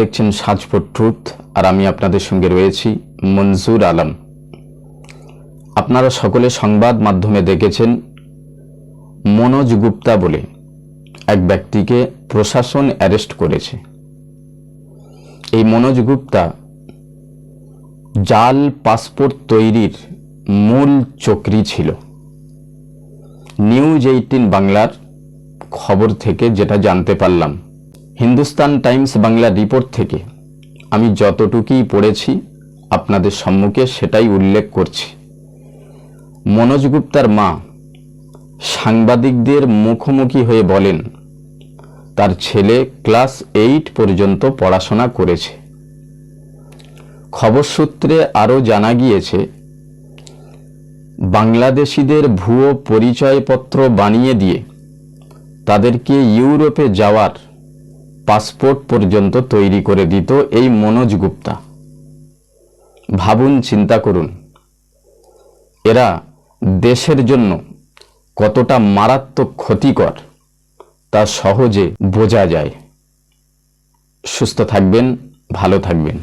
দেখছেন সাজপুর ট্রুথ, আর আমি আপনাদের সঙ্গে রয়েছি মনজুর আলম। আপনারা সকলে সংবাদ মাধ্যমে দেখেছেন মনোজ গুপ্তা বলে এক ব্যক্তিকে প্রশাসন অ্যারেস্ট করেছে। এই মনোজ গুপ্তা জাল পাসপোর্ট তৈরির মূল চক্রী ছিল। নিউজ এইটিন বাংলার খবর থেকে যেটা জানতে পারলাম হিন্দুস্তান টাইমস বাংলা রিপোর্ট থেকে আমি যতটুকুই পড়েছি আপনাদের সম্মুখে সেটাই উল্লেখ করছি। মনোজ গুপ্তার মা সাংবাদিকদের মুখোমুখি হয়ে বলেন, তার ছেলে ক্লাস এইট পর্যন্ত পড়াশোনা করেছে। খবর সূত্রে আরও জানা গিয়েছে, বাংলাদেশিদের ভুয়ো পরিচয়পত্র বানিয়ে দিয়ে তাদেরকে ইউরোপে যাওয়ার পাসপোর্ট পর্যন্ত তৈরি করে দিত এই মনোজ গুপ্তা। ভাবুন, চিন্তা করুন। এরা দেশের জন্য কতটা মারাত্মক ক্ষতিকর তা সহজে বোঝা যায়। সুস্থ থাকবেন, ভালো থাকবেন।